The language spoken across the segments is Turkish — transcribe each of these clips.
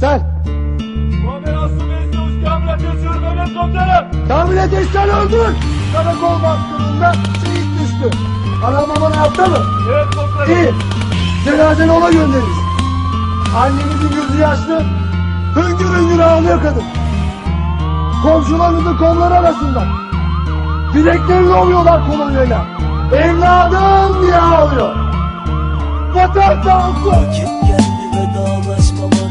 Sen. Muammer Aslı Bezdoğuz kabul ediyorsunuz benim komutanım. Tahmin edilsen öldür. Karakol baskınında şehit düştü. Anam baban hayatta mı? Evet komutanım. İyi. Cenazeni ona göndeririz. Annemizin yüzü yaşlı. Hüngür hüngür ağlıyor kadın. Komşularımızın kolları arasında. Bileklerini ovuyorlar kolonyayla. Evladım diye ağlıyor. Vatan sağ olsun. Geldi vedalaşmama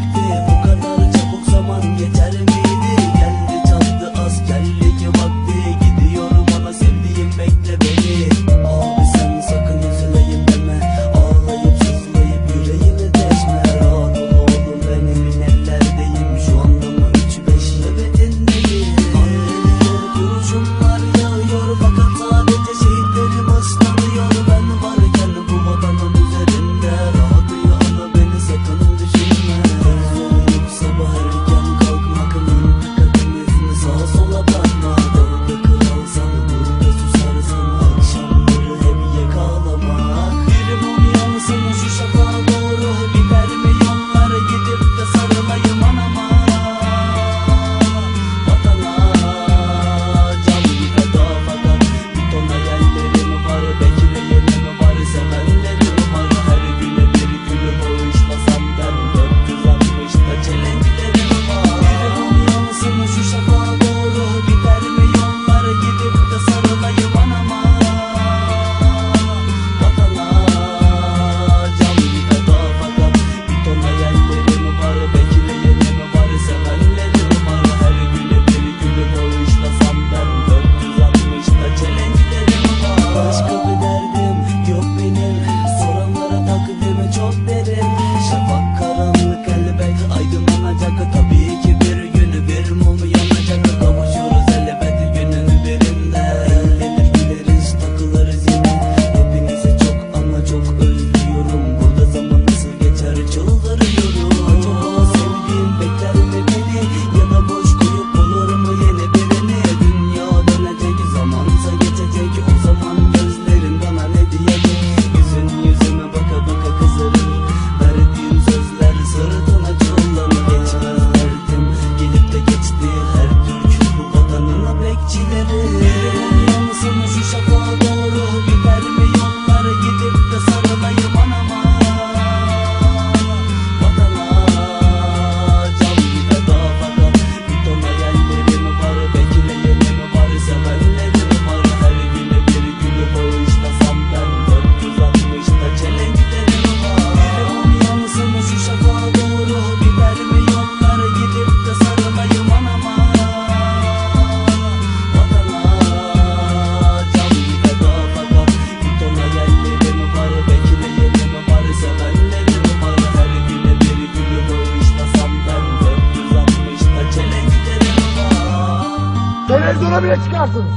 Televizyona bile çıkarsınız.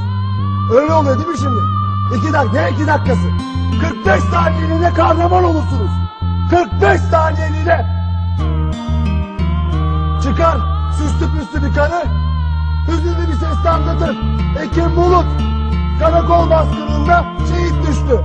Öyle oluyor değil mi şimdi? İki dakika, ne iki dakikası? 45 saniyeliğine kahraman olursunuz. 45 saniyeliğine. Çıkar süslü püslü bir kanı. Hüzünlü bir sesle anlatır. Ekim Bulut karakol baskınında şehit düştü.